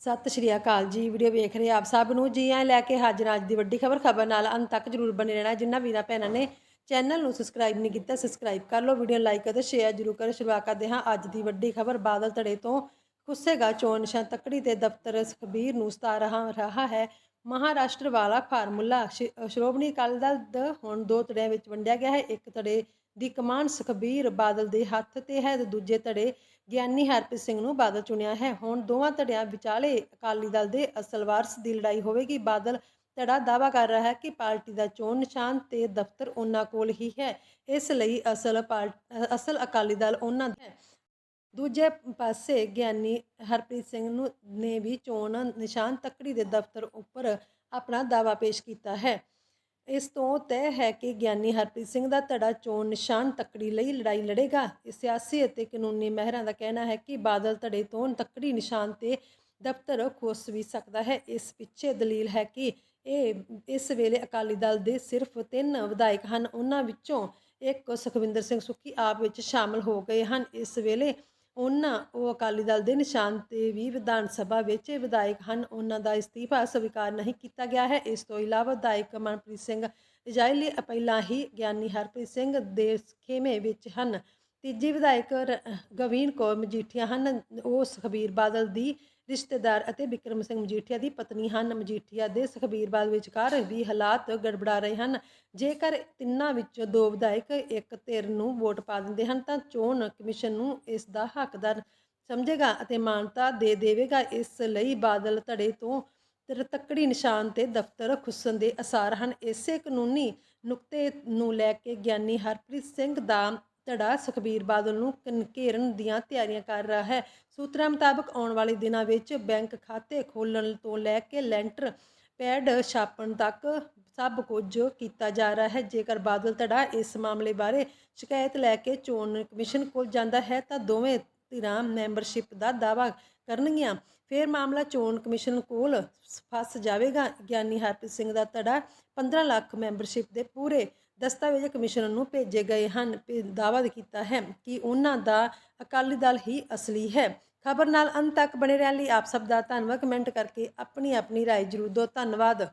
ਸਤਿ ਸ਼੍ਰੀ ਅਕਾਲ ਜੀ, ਵੀਡੀਓ ਵੇਖ ਰਹੇ ਆਪ ਸਭ ਨੂੰ। ਜੀ ਆਇਆਂ ਲੈ ਕੇ ਹਾਜ਼ਰ ਅੱਜ ਦੀ ਵੱਡੀ ਖਬਰ। ਖਬਰ ਨਾਲ ਅੰਤ ਤੱਕ ਜਰੂਰ ਬਣੇ ਰਹਿਣਾ। ਜਿੰਨਾ ਵੀਰਾਂ ਭੈਣਾਂ ਨੇ ਚੈਨਲ ਨੂੰ ਸਬਸਕ੍ਰਾਈਬ ਨਹੀਂ ਕੀਤਾ ਸਬਸਕ੍ਰਾਈਬ ਕਰ ਲਓ। ਵੀਡੀਓ ਲਾਈਕ ਅਤੇ ਸ਼ੇਅਰ ਜਰੂਰ ਕਰੋ। ਸ਼ੁਰੂਆਤ ਕਰਦੇ ਹਾਂ ਅੱਜ ਦੀ ਵੱਡੀ ਖਬਰ। ਬਾਦਲ ਧੜੇ ਤੋਂ ਖੁੱਸੇਗਾ ਚੋਣ ਨਿਸ਼ਾਨ। ਤਕੜੀ ਤੇ ਦਫ਼ਤਰ ਸੁਖਬੀਰ ਨੂੰ ਸਤਾ ਰਹਾ ਰਹਾ ਹੈ ਮਹਾਰਾਸ਼ਟਰ ਵਾਲਾ ਫਾਰਮੂਲਾ। ਸ਼੍ਰੀ- ਸ਼੍ਰੋਮਣੀ ਅਕਾਲੀ ਦਲ ਦਾ ਹੁਣ ਦੋ ਧੜਿਆਂ ਵਿੱਚ ਵੰਡਿਆ ਗਿਆ ਹੈ। ਇੱਕ ਧੜੇ ਦੀ ਕਮਾਨ ਸੁਖਬੀਰ ਬਾਦਲ ਦੇ ਹੱਥ ਤੇ ਹੈ ਤੇ ਦੂਜੇ ਧੜੇ ਗਿਆਨੀ ਹਰਪ੍ਰੀਤ ਸਿੰਘ ਨੂੰ ਬਾਦਲ ਚੁਣਿਆ ਹੈ। ਹੁਣ ਦੋਵਾਂ ਧੜਿਆਂ ਵਿਚਾਲੇ ਅਕਾਲੀ ਦਲ ਦੇ ਅਸਲ ਵਾਰਸ ਦੀ ਲੜਾਈ ਹੋਵੇਗੀ। ਬਾਦਲ ਧੜਾ ਦਾਵਾ ਕਰ ਰਿਹਾ ਹੈ ਕਿ ਪਾਰਟੀ ਦਾ ਚੋਣ ਨਿਸ਼ਾਨ ਤੇ ਦਫ਼ਤਰ ਉਹਨਾਂ ਕੋਲ ਹੀ ਹੈ। ਇਸ ਲਈ ਅਸਲ ਪਾਰ- ਅਸਲ ਅਕਾਲੀ ਦਲ ਉਹਨਾਂ ਦਾ ਹੈ। ਦੂਜੇ ਪਾਸੇ ਗਿਆਨੀ ਹਰਪ੍ਰੀਤ ਸਿੰਘ ਨੂੰ, ਨੇ ਵੀ ਚੋਣ ਨਿਸ਼ਾਨ ਤੱਕੜੀ ਦੇ ਦਫ਼ਤਰ ਉੱਪਰ ਆਪਣਾ ਦਾਵਾ ਪੇਸ਼ ਕੀਤਾ ਹੈ। ਇਸ ਤੋਂ ਤੈਅ ਹੈ ਕਿ ਗਿਆਨੀ ਹਰਪ੍ਰੀਤ ਸਿੰਘ ਦਾ ਧੜਾ ਚੋਣ ਨਿਸ਼ਾਨ ਤੱਕੜੀ ਲਈ ਲੜਾਈ ਲੜੇਗਾ। ਸਿਆਸੀ ਅਤੇ ਕਾਨੂੰਨੀ ਮਹਿਰਾਂ ਦਾ ਕਹਿਣਾ ਹੈ ਕਿ ਬਾਦਲ ਧੜੇ ਤੋਂ ਤੱਕੜੀ ਨਿਸ਼ਾਨ ਤੇ ਦਫ਼ਤਰ ਖੋਸ ਵੀ ਸਕਦਾ ਹੈ। ਇਸ ਪਿੱਛੇ ਦਲੀਲ ਹੈ ਕਿ ਇਹ ਇਸ ਵੇਲੇ ਅਕਾਲੀ ਦਲ ਦੇ ਸਿਰਫ ਤਿੰਨ ਵਿਧਾਇਕ ਹਨ। ਉਹਨਾਂ ਵਿੱਚੋਂ ਇੱਕ ਸੁਖਵਿੰਦਰ ਸਿੰਘ ਸੁੱਖੀ ਆਪ ਵਿੱਚ ਸ਼ਾਮਲ ਹੋ ਗਏ ਹਨ। ਇਸ ਵੇਲੇ ਉਹਨਾਂ, ਉਹ ਅਕਾਲੀ ਦਲ ਦੇ ਨਿਸ਼ਾਨ ਤੇ ਵੀ ਵਿਧਾਨ ਸਭਾ ਵਿੱਚ ਵਿਧਾਇਕ ਹਨ। ਉਹਨਾਂ ਦਾ ਇਸਤੀਫਾ ਸਵੀਕਾਰ ਨਹੀਂ ਕੀਤਾ ਗਿਆ ਹੈ। ਇਸ ਤੋਂ ਇਲਾਵਾ ਵਿਧਾਇਕ ਮਨਪ੍ਰੀਤ ਸਿੰਘ ਇਜਾਇਲੀ ਪਹਿਲਾਂ ਹੀ ਗਿਆਨੀ ਹਰਪ੍ਰੀਤ ਸਿੰਘ ਦੇ ਖੇਮੇ ਵਿੱਚ ਹਨ। ਤੀਜੀ ਵਿਧਾਇਕ ਰ- ਗਵੀਨ ਕੌਰ ਮਜੀਠੀਆ ਹਨ। ਉਹ ਸੁਖਬੀਰ ਬਾਦਲ ਦੀ ਰਿਸ਼ਤੇਦਾਰ ਅਤੇ ਵਿਕਰਮ ਸਿੰਘ ਮਜੀਠੀਆ ਦੀ ਪਤਨੀ ਹਨ। ਮਜੀਠੀਆ ਦੇ ਸੁਖਬੀਰ ਬਾਦਲ ਵਿਚਕਾਰ ਵੀ ਹਾਲਾਤ ਗੜਬੜਾ ਰਹੇ ਹਨ। ਜੇਕਰ ਤਿੰਨਾਂ ਵਿੱਚੋਂ ਦੋ ਵਿਧਾਇਕ ਇੱਕ ਧਿਰ ਨੂੰ ਵੋਟ ਪਾ ਦਿੰਦੇ ਹਨ, ਤਾਂ ਚੋਣ ਕਮਿਸ਼ਨ ਨੂੰ ਇਸ ਦਾ ਹੱਕਦਾਰ ਸਮਝੇਗਾ ਅਤੇ ਮਾਨਤਾ ਦੇ ਦੇਵੇਗਾ। ਇਸ ਲਈ ਬਾਦਲ ਧੜੇ ਤੋਂ ਤਰ ਤੱਕੜੀ ਨਿਸ਼ਾਨ ਤੇ ਦਫ਼ਤਰ ਖੁੱਸਣ ਦੇ ਅਸਾਰ ਹਨ। ਇਸੇ ਕਾਨੂੰਨੀ ਨੁਕਤੇ ਨੂੰ ਲੈ ਕੇ ਗਿਆਨੀ ਹਰਪ੍ਰੀਤ ਸਿੰਘ ਦਾ ਧੜਾ ਸੁਖਬੀਰ ਬਾਦਲ ਨੂੰ ਕਨ- ਘੇਰਨ ਦੀਆਂ ਤਿਆਰੀਆਂ ਕਰ ਰਿਹਾ ਹੈ। ਸੂਤਰਾਂ ਮੁਤਾਬਕ ਆਉਣ ਵਾਲੇ ਦਿਨਾਂ ਵਿੱਚ ਬੈਂਕ ਖਾਤੇ ਖੋਲ੍ਹਣ ਤੋਂ ਲੈ ਕੇ ਲੈਂਟਰ ਪੈਡ ਛਾਪਣ ਤੱਕ ਸਭ ਕੁਝ ਕੀਤਾ ਜਾ ਰਿਹਾ ਹੈ। ਜੇਕਰ ਬਾਦਲ ਧੜਾ ਇਸ ਮਾਮਲੇ ਬਾਰੇ ਸ਼ਿਕਾਇਤ ਲੈ ਕੇ ਚੋਣ ਕਮਿਸ਼ਨ ਕੋਲ ਜਾਂਦਾ ਹੈ ਤਾਂ ਦੋਵੇਂ ਧਿਰਾਂ ਮੈਂਬਰਸ਼ਿਪ ਦਾ ਦਾਅਵਾ ਕਰਨਗੀਆਂ। ਫਿਰ ਮਾਮਲਾ ਚੋਣ ਕਮਿਸ਼ਨ ਕੋਲ ਫਸ ਜਾਵੇਗਾ ਗਿਆਨੀ ਹਰਪ੍ਰੀਤ ਸਿੰਘ ਦਾ ਧੜਾ 15 ਲੱਖ ਮੈਂਬਰਸ਼ਿਪ ਦੇ ਪੂਰੇ ਦਸਤਾਵੇਜ਼ ਕਮਿਸ਼ਨ ਨੂੰ ਭੇਜੇ ਗਏ ਹਨ ਭੇ- ਦਾਅਵਾ ਕੀਤਾ ਹੈ ਕਿ ਉਹਨਾਂ ਦਾ ਅਕਾਲੀ ਦਲ ਹੀ ਅਸਲੀ ਹੈ ਖਬਰ ਨਾਲ ਅੰਤ ਤੱਕ ਬਣੇ ਰਹਿਣ ਲਈ ਆਪ ਸਭ ਦਾ ਧੰਨਵਾਦ ਕਮੈਂਟ ਕਰਕੇ ਆਪਣੀ ਆਪਣੀ رائے ਜ਼ਰੂਰ ਦਿਓ ਧੰਨਵਾਦ